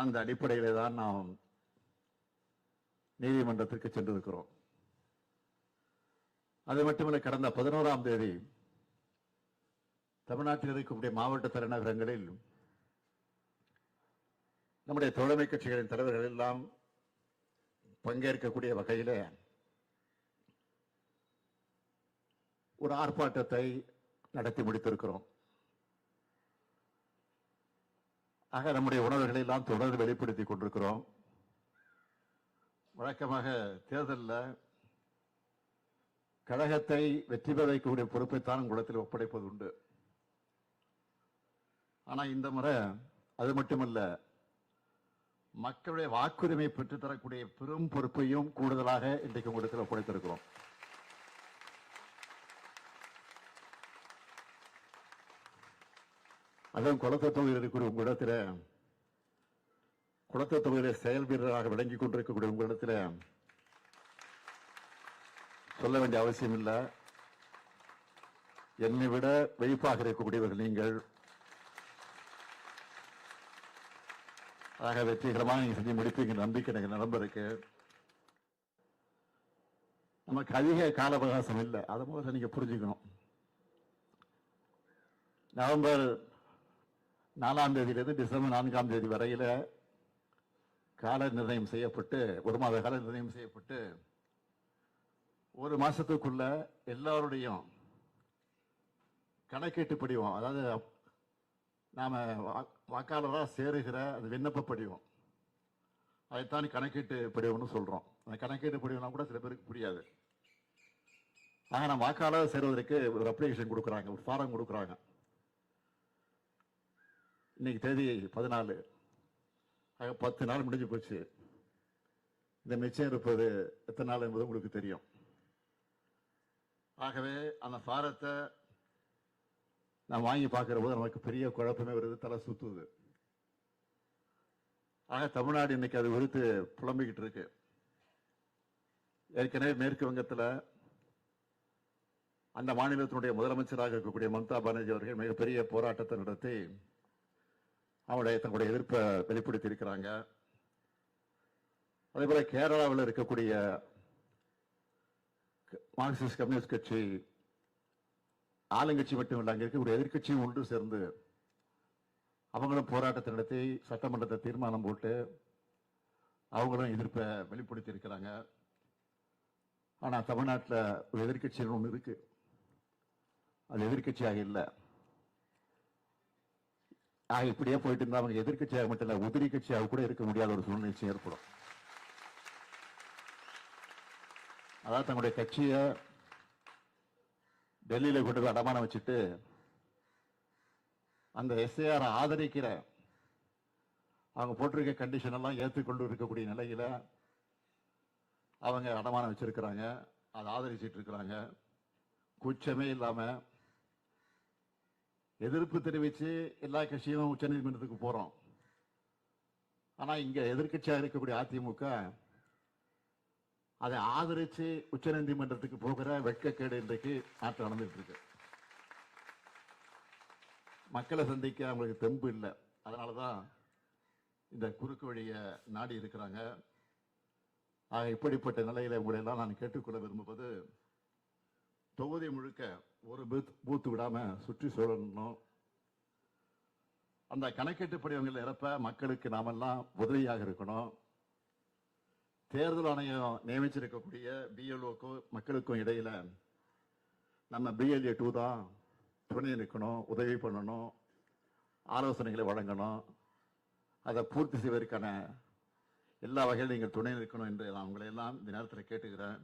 அந்த அடிப்படையிலே தான் நாம் நீதிமன்றத்திற்கு சென்றிருக்கிறோம். அது மட்டுமல்ல கடந்த பதினோராம் தேதி தமிழ்நாட்டில் இருக்கக்கூடிய மாவட்ட தலைநகரங்களில் நம்முடைய தோழமை கட்சிகளின் தலைவர்கள் எல்லாம் பங்கேற்கக்கூடிய வகையில் ஒரு ஆர்ப்பாட்டத்தை நடத்தி முடித்திருக்கிறோம். ஆக நம்முடைய உணர்வுகளை எல்லாம் தொடர்ந்து வெளிப்படுத்திக் கொண்டிருக்கிறோம். வழக்கமாக தேர்தலில் கழகத்தை வெற்றி பெற வைக்கக்கூடிய பொறுப்பைத்தான் உங்களிடத்தில் ஒப்படைப்பது உண்டு. ஆனால் இந்த முறை அது மட்டுமல்ல மக்களுடைய வாக்குரிமை பெற்றுத்தரக்கூடிய பெரும் பொறுப்பையும் கூடுதலாக இன்றைக்கு உங்களுக்கு ஒப்படைத்திருக்கிறோம். அதான் குளத்த தொகையில் இருக்கிற உங்களிடத்தில் குளத்த தொகையில செயல் வீரராக விளங்கிக் கொண்டிருக்கக்கூடிய உங்களிடத்தில் சொல்ல வேண்டிய அவசியம் இல்லை. என்னை விட வெளிப்பாக இருக்கக்கூடியவர்கள் நீங்கள். ஆக வெற்றிகரமாக நீங்கள் செஞ்சு முடிப்பீங்க நம்பிக்கை எனக்கு நிரம்ப இருக்கு நமக்கு அதிக கால அவகாசம் இல்லை. அதை முதல்ல நீங்கள் புரிஞ்சுக்கணும். நவம்பர் நாலாம் தேதியிலிருந்து டிசம்பர் நான்காம் தேதி வரையில் கால நிர்ணயம் செய்யப்பட்டு ஒரு மாத கால நிர்ணயம் செய்யப்பட்டு ஒரு மாதத்துக்குள்ள எல்லாருடையும் கணக்கீட்டு படிவம் அதாவது நாம் வா- சேருகிற அது விண்ணப்ப படிவம் அதைத்தான் கணக்கீட்டு படிவம்னு சொல்கிறோம் அந்த கணக்கீட்டு படிவம்னா கூட சில பேருக்கு புரியாது. ஆனால் வாக்காளர் சேருவதற்கு ஒரு அப்ளிகேஷன் கொடுக்குறாங்க ஒரு ஃபாரம் கொடுக்குறாங்க. இன்னைக்கு தேதி பதினாலு. ஆக பத்து நாள் முடிஞ்சு போச்சு. இந்த மிச்சம் இருப்பது எத்தனை நாள் என்பது உங்களுக்கு தெரியும். ஆகவே அந்த ஃபாரத்தை நான் வாங்கி பார்க்கிற போது நமக்கு பெரிய குழப்பமே வருது தலை சுத்துது. ஆக தமிழ்நாடு இன்னைக்கு அது குறித்து புலம்பிக்கிட்டு இருக்கு. ஏற்கனவே மேற்கு வங்கத்தில் அந்த மாநிலத்தினுடைய முதலமைச்சராக இருக்கக்கூடிய மம்தா பானர்ஜி அவர்கள் மிகப்பெரிய போராட்டத்தை நடத்தி அவங்களுடைய தங்களுடைய எதிர்ப்பை வெளிப்படுத்தி இருக்கிறாங்க அதே போல கேரளாவில் இருக்கக்கூடிய மார்க்சிஸ்ட் கம்யூனிஸ்ட் கட்சி ஆளுங்கட்சி மட்டும் இல்லை அங்கே இருக்கக்கூடிய எதிர்க்கட்சியும் ஒன்று சேர்ந்து அவங்களும் போராட்டத்தை நடத்தி சட்டமன்றத்தை தீர்மானம் போட்டு அவங்களும் எதிர்ப்பை வெளிப்படுத்தி இருக்கிறாங்க ஆனால் தமிழ்நாட்டில் ஒரு எதிர்க்கட்சின்னு ஒன்று இருக்குது அது எதிர்க்கட்சியாக இல்லை. ஆக இப்படியே போயிட்டு இருந்தா அவங்க எதிர்க்கட்சியாக மட்டும் இல்ல உதிரி கட்சியாக கூட இருக்க முடியாத ஒரு சூழ்நிலை ஏற்படும். அதாவது தங்களுடைய கட்சியை டெல்லியில கொண்டு போய் அடமானம் வச்சுட்டு அந்த எஸ்ஏஆர் ஆதரிக்கிற அவங்க போட்டிருக்க கண்டிஷன் எல்லாம் ஏற்றுக்கொண்டு இருக்கக்கூடிய நிலையில அவங்க அடமானம் வச்சிருக்கிறாங்க அதை ஆதரிச்சிட்டு இருக்கிறாங்க. குச்சமே இல்லாம எதிர்ப்பு தெரிவிச்சு எல்லா கட்சியும் உச்சநீதிமன்றத்துக்கு போறோம். ஆனா இங்க எதிர்க்கட்சியா இருக்கக்கூடிய அதிமுக அதை ஆதரிச்சு உச்சநீதிமன்றத்துக்கு போகிற வெட்கக்கேடு இன்றைக்கு நாட்டு நடந்துட்டு இருக்கு மக்களை சந்திக்க அவங்களுக்கு தெம்பு இல்லை. அதனாலதான் இந்த குறுக்கு வழியை நாடி இருக்கிறாங்க. ஆக இப்படிப்பட்ட நிலையில உங்களையெல்லாம் நான் கேட்டுக்கொள்ள விரும்புவது தொகுதி முழுக்க ஒரு பூத் பூத்து விடாம சுற்றி சூழணும் அந்த கணக்கெட்டு படிவங்கள் இறப்ப மக்களுக்கு நாமெல்லாம் உதவியாக இருக்கணும். தேர்தல் ஆணையம் நியமிச்சிருக்கக்கூடிய பிஎல்ஓக்கும் மக்களுக்கும் இடையில நம்ம பிஎல்ஏ டூ தான் துணை நிற்கணும் உதவி பண்ணணும் ஆலோசனைகளை வழங்கணும். அதை பூர்த்தி செய்வதற்கான எல்லா வகையிலும் நீங்கள் துணை நிற்கணும் என்று நான் உங்களை எல்லாம் இந்த நேரத்தில் கேட்டுக்கிறேன்.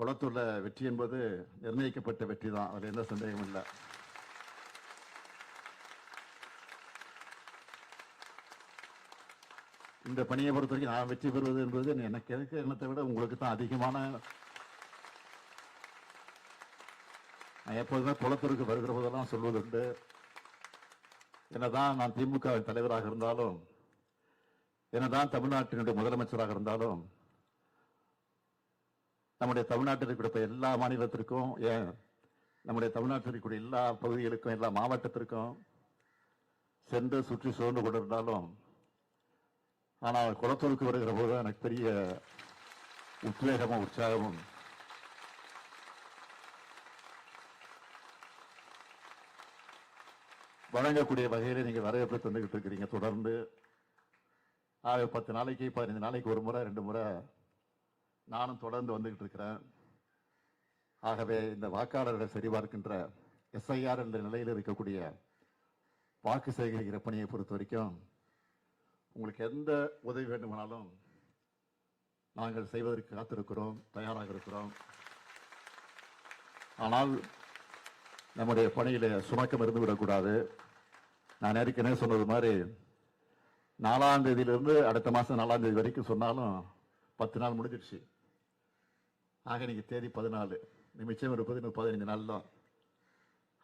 குளத்தூர்ல வெற்றி என்பது நிர்ணயிக்கப்பட்ட வெற்றி தான். அதில் எந்த சந்தேகமும் இல்லை. இந்த பணியை பொறுத்த வரைக்கும் நான் வெற்றி பெறுவது என்பது எனக்கு எனக்கு எண்ணத்தை விட உங்களுக்கு தான் அதிகமான நான் எப்போதுமே குளத்தூருக்கு வருகிற போதெல்லாம் சொல்வதுண்டு. என்னதான் நான் திமுக தலைவராக இருந்தாலும் என்னதான் தமிழ்நாட்டினுடைய முதலமைச்சராக இருந்தாலும் நம்முடைய தமிழ்நாட்டில் இருக்கக்கூடிய எல்லா மாநிலத்திற்கும் ஏன் நம்முடைய தமிழ்நாட்டில் இருக்கக்கூடிய எல்லா பகுதிகளுக்கும் எல்லா மாவட்டத்திற்கும் சென்று சுற்றி சூழ்ந்து கொண்டிருந்தாலும் ஆனால் குளத்தூருக்கு வருகிற போது எனக்கு பெரிய உத்வேகமும் உற்சாகமும். வழங்கக்கூடிய வகையில் நீங்கள் வரவேற்பு தந்துகிட்டு இருக்கிறீங்க. தொடர்ந்து ஆக பத்து நாளைக்கு பதினஞ்சு நாளைக்கு ஒரு முறை ரெண்டு முறை நானும் தொடர்ந்து வந்துகிட்டு இருக்கிறேன். ஆகவே இந்த வாக்காளர்களை சரிபார்க்கின்ற எஸ்ஐஆர் என்ற நிலையில் இருக்கக்கூடிய வாக்கு சேகரிக்கிற பணியை பொறுத்த வரைக்கும் உங்களுக்கு எந்த உதவி வேண்டுமானாலும் நாங்கள் செய்வதற்கு காத்திருக்கிறோம் தயாராக இருக்கிறோம். ஆனால் நம்முடைய பணியில் சுணக்கம் இருந்து விடக்கூடாது. நான் ஏற்கனவே சொன்னது மாதிரி நாலாம் தேதியிலிருந்து அடுத்த மாதம் நாலாம் தேதி வரைக்கும் சொன்னாலும் பத்து நாள் முடிஞ்சிடுச்சு. ஆக இன்னைக்கு தேதி பதினாலு. நிமிஷம் இருப்பது இன்னும் பதினைஞ்சு நாள் தான்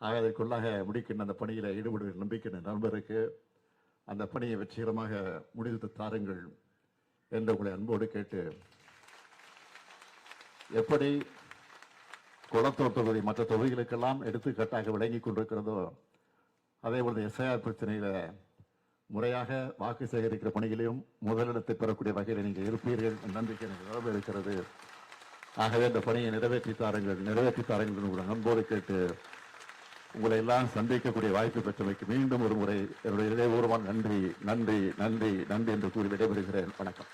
ஆக அதற்குள்ளாக முடிக்கின்ற அந்த பணியில் ஈடுபடுகிற நம்பிக்கை நண்பருக்கு அந்த பணியை வெற்றிகரமாக முடித்து தாருங்கள் என்று உங்களை அன்போடு கேட்டு எப்படி குளத்தூர் தொகுதி மற்ற தொகுதிகளுக்கெல்லாம் எடுத்துக்காட்டாக விளங்கி கொண்டிருக்கிறதோ அதே போல எஸ்ஐஆர் பிரச்சனையில முறையாக வாக்கு சேகரிக்கிற பணிகளையும் முதலிடத்தை பெறக்கூடிய வகையில் நீங்கள் இருப்பீர்கள் நம்பிக்கை எனக்கு இருக்கிறது. ஆகவே அந்த பணியை நிறைவேற்றி தாருங்கள் நிறைவேற்றி தாருங்கள் என்று அன்போடு கேட்டு உங்களை எல்லாம் சந்திக்கக்கூடிய வாய்ப்பு பெற்றமைக்கு மீண்டும் ஒரு முறை என்னுடைய இதயபூர்வமான நன்றி நன்றி நன்றி நன்றி என்று கூறி விடைபெறுகிறேன். வணக்கம்.